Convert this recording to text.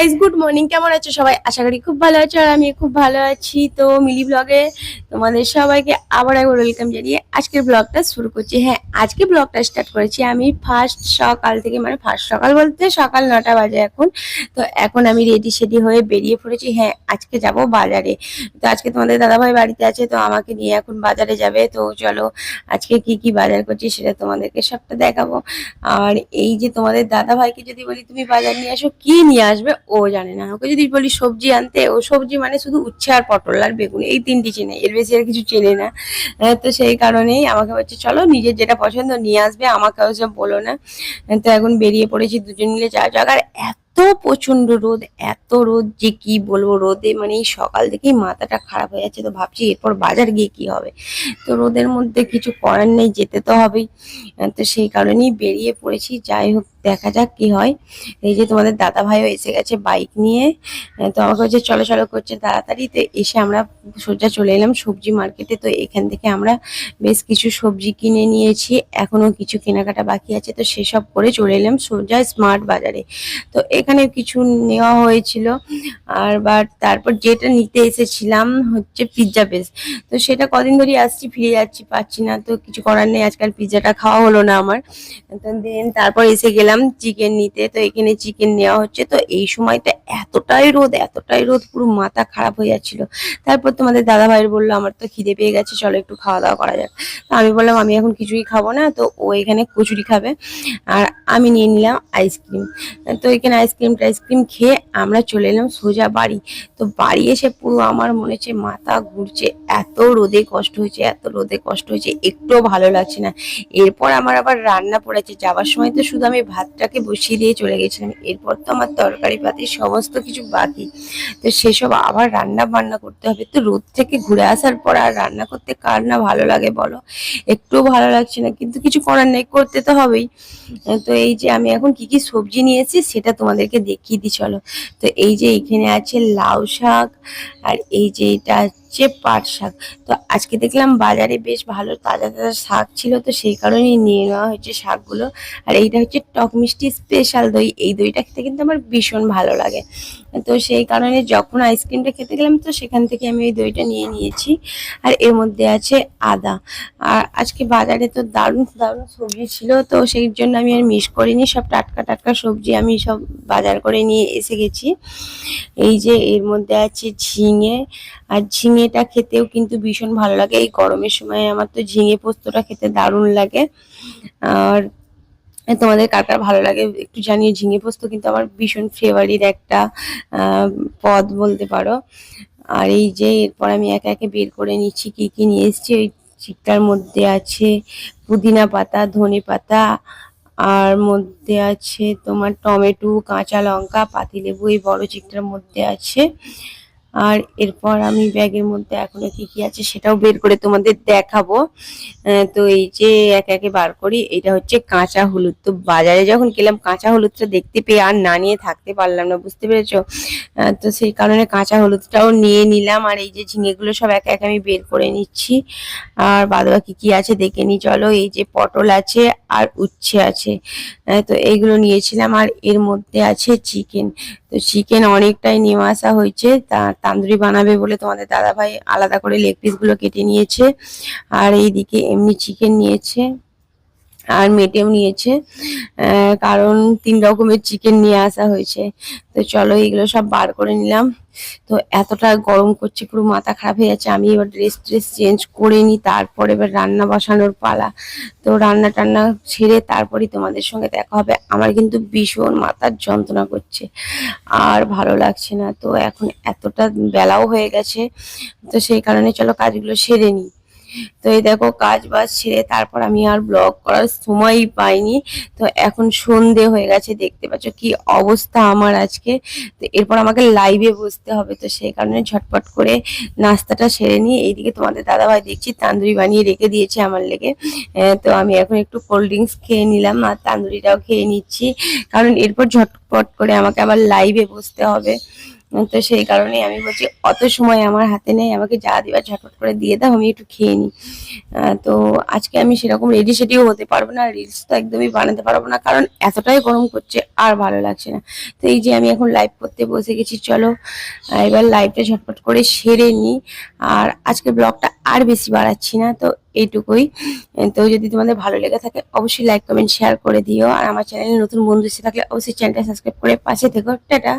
Guys good morning কেমন আছো সবাই? আশা করি খুব ভালো আছো আর আমি খুব ভালো আছি। তো মিলি ব্লগে তোমাদের সবাইকে আবার একবার ওয়েলকাম জানিয়ে আজকের ব্লগটা শুরু করছি। হ্যাঁ আজকে ব্লগটা স্টার্ট করেছি আমি ফার্স্ট সকাল থেকে মানে ফার্স্ট সকাল বলতে সকাল নটা বাজে এখন। তো এখন আমি রেডি সেডি হয়ে বেরিয়ে পড়েছি। হ্যাঁ আজকে যাব বাজারে। তো আজকে তোমাদের দাদাভাই বাড়িতে আছে, তো আমাকে নিয়ে এখন বাজারে যাবে। তো চলো আজকে কি কি বাজার করছি সেটা তোমাদেরকে সবটা দেখাবো। আর এই যে তোমাদের দাদাভাইকে যদি বলি, তুমি বাজার নিয়ে আসো, কি নিয়ে আসবে? ও জানে না। ওকে যদি বলি সবজি আনতে, ও সবজি মানে শুধু উচ্ছে আর পটল আর বেগুন, এই তিনটি চেনে। এর বেশি আর কিছু চেনে না। তো সেই কারণেই আমাকে বলছে, চলো নিজের যেটা পছন্দ নিয়ে আসবে, আমাকে ওসব বলো না। তো এখন বেরিয়ে পড়েছি দুজন মিলে চা যাক। আর এত প্রচণ্ড রোদ, এত রোদ যে কি বলব রোদে মানে এই সকাল থেকেই মাথাটা খারাপ হয়ে যাচ্ছে তো ভাবছি এরপর বাজার গিয়ে কি হবে? তো রোদের মধ্যে কিছু করার নেই, যেতে তো হবেই। তো সেই কারণেই বেরিয়ে পড়েছি। যাই হোক, দেখা যাক কি হয়। এই যে তোমাদের দাদা ভাইও এসে গেছে বাইক নিয়ে। তো আমাকে হচ্ছে চলো চলো, করছে তাড়াতাড়ি। তো এসে আমরা সোজা চলে এলাম সবজি মার্কেটে তো এখান থেকে আমরা বেশ কিছু সবজি কিনে নিয়েছি। এখনও কিছু কেনাকাটা বাকি আছে। তো সেসব করে চলে এলাম সোজা স্মার্ট বাজারে। তো এখানে কিছু নেওয়া হয়েছিল। আর বাট তারপর যেটা নিতে এসেছিলাম হচ্ছে পিৎজা বেস তো সেটা কদিন ধরেই আসছি, ফিরে যাচ্ছি, পাচ্ছি না, তো কিছু করার নেই। আজকাল পিৎজাটা খাওয়া হলো না আমার। তো দেন তারপর এসে গেলাম চিকেন নিতে। তো এখানে চিকেন নেওয়া হচ্ছে। তো এই সময় তো এতটাই রোদ এতটাই রোদ, পুরো মাথা খারাপ হয়ে যাচ্ছিল। তারপর তোমাদের দাদা ভাইয়ের বলল, আমার তো খিদে পেয়ে গেছে, চলো একটু খাওয়া দাওয়া করা যাক। তো আমি বললাম, আমি এখন কিছুই খাব না। তো ও এখানে কচুরি খাবে। আর আমি নিয়ে নিলাম আইসক্রিম তো এখানে আইসক্রিম টাইসক্রিম খেয়ে আমরা চলে এলাম সোজা বাড়ি। তো বাড়ি এসে পুরো আমার মনে হচ্ছে মাথা ঘুরছে। এত রোদে কষ্ট হয়েছে, এত রোদে কষ্ট হয়েছে, একটুও ভালো লাগছে না। এরপর আমার আবার রান্না পড়েছে। যাওয়ার সময় তো শুধু আমি ভাতটাকে বসিয়ে দিয়ে চলে গেছিলাম। এরপর তো আমার তরকারি পাতি সমস্ত কিছু বাকি। তো সেসব আবার রান্না বান্না করতে হবে। তো রোদ থেকে ঘুরে আসার পর আর রান্না করতে কার না ভালো লাগে বলো? একটুও ভালো লাগছে না। কিন্তু কিছু করার নেই, করতে তো হবেই। তো এই যে আমি এখন কি কি সবজি নিয়েছি সেটা তোমাদেরকে দেখিয়ে দিই, চলো। তো এই যে এখানে আছে লাউ শাক, আর এই যে এটা হচ্ছে পাট শাক। তো আজকে দেখলাম বাজারে বেশ ভালো তাজা তাজা শাক ছিল, তো সেই কারণেই নিয়ে নেওয়া হয়েছে শাকগুলো। আর এইটা হচ্ছে টক মিষ্টি স্পেশাল দই। এই দইটা খেতে কিন্তু আমার ভীষণ ভালো লাগে। তো সেই কারণে যখন আইসক্রিমটা খেতে গেলাম, তো সেখান থেকে আমি ওই দইটা নিয়ে নিয়েছি। আর এর মধ্যে আছে আদা। আর আজকে বাজারে তো দারুণ দারুণ সবজি ছিল, তো সেই জন্য আমি আর মিস করিনি। সব টাটকা টাটকা সবজি আমি সব বাজার করে নিয়ে এসে গেছি। এই যে এর মধ্যে আছে ঝিঙে। আর ঝিঙেটা খেতেও কিন্তু ভীষণ ভালো লাগে। এই গরমের সময় আমার তো ঝিঙে পোস্তটা খেতে দারুণ লাগে। আর তোমাদের কার ভালো লাগে একটু জানিয়ে ঝিঙে পোস্ত কিন্তু আমার ভীষণ ফেভারিট একটা পদ বলতে পারো। আর এই যে এরপর আমি একে একে বের করে নিচ্ছি, কি কি নিয়ে এসেছি? ওই চিকটার মধ্যে আছে পুদিনা পাতা, ধনে পাতা, আর মধ্যে আছে তোমার টমেটো, কাঁচা লঙ্কা, পাতিলেবু, এই বড় চিকটার মধ্যে আছে। আর এরপর আমি ব্যাগের মধ্যে এখনও কি কি আছে সেটাও বের করে তোমাদের দেখাবো। তো এই যে একে একে বার করি এটা হচ্ছে কাঁচা হলুদ। তো বাজারে যখন গেলাম, কাঁচা হলুদটা দেখতে পেয়ে আর না নিয়ে থাকতে পারলাম না, বুঝতে পেরেছ? তো সেই কারণে কাঁচা হলুদটাও নিয়ে নিলাম আর এই যে ঝিঙেগুলো সব একে একে আমি বের করে নিচ্ছি। আর বাদ বাকি কি আছে দেখে নি চলো। এই যে পটল আছে আর উচ্ছে আছে। তো এইগুলো নিয়েছিলাম আর এর মধ্যে আছে চিকেন। তো চিকেন অনেকটাই নিয়ে আসা হয়েছে, তা তান্দুরি বানাবে বলে তোমাদের দাদা ভাই আলাদা করে লেগ পিসগুলো কেটে নিয়েছে। আর এইদিকে এমনি চিকেন নিয়েছে। আর মেটেও নিয়েছে। কারণ তিন রকমের চিকেন নিয়ে আসা হয়েছে। তো চলো এগুলো সব বার করে নিলাম। তো এতটা গরম করছে, পুরো মাথা খারাপ হয়ে যাচ্ছে। আমি এবার ড্রেস ট্রেস চেঞ্জ করে নিই, তারপর এবার রান্না বসানোর পালা। তো রান্না টান্না ছেড়ে তারপরই তোমাদের সঙ্গে দেখা হবে। আমার কিন্তু ভীষণ মাথার যন্ত্রণা করছে। আর ভালো লাগছে না। তো এখন এতটা বেলাও হয়ে গেছে। তো সেই কারণে চলো কাজগুলো সেরে নিই। তো এই দেখো কাজ বাজ ছেড়ে তারপর আমি আর ব্লগ করার সময়ই পাইনি। তো এখন সন্ধে হয়ে গেছে, দেখতে পাচ্ছ কি অবস্থা আমার আজকে। তো এরপর আমাকে লাইভে বসতে হবে, তো সেই কারণে ঝটপট করে নাস্তাটা সেরে নিয়ে এইদিকে তোমাদের দাদাভাই দেখছি তান্দুরি বানিয়ে রেখে দিয়েছে আমার লেগে। তো আমি এখন একটু কোল্ড ড্রিঙ্কস খেয়ে নিলাম আর তান্দুরিটাও খেয়ে নিচ্ছি। কারণ এরপর ঝটপট করে আমাকে আবার লাইভে বসতে হবে। তো সেই কারণে আমি বলছি, অত সময় আমার হাতে নেই, আমাকে যা দিবার ঝটপট করে দিয়ে দাও, আমি একটু খেয়ে নিই। তো আজকে আমি সেরকম রেডি সেডিও হতে পারব না রিলস তো একদমই বানাতে পারব না, কারণ এতটাই গরম করছে আর ভালো লাগছে না। তো এই যে আমি এখন লাইভ করতে বসে গেছি, চলো এবার লাইভটা ঝটপট করে সেরে নিই। আর আজকে ব্লগটা আর বেশি বাড়াচ্ছি না, তো এইটুকুই। তো যদি তোমাদের ভালো লেগে থাকে, অবশ্যই লাইক কমেন্ট শেয়ার করে দিও। আর আমার চ্যানেলে নতুন বন্ধু এসে থাকলে অবশ্যই চ্যানেলটা সাবস্ক্রাইব করে পাশে থেকো। টাটা!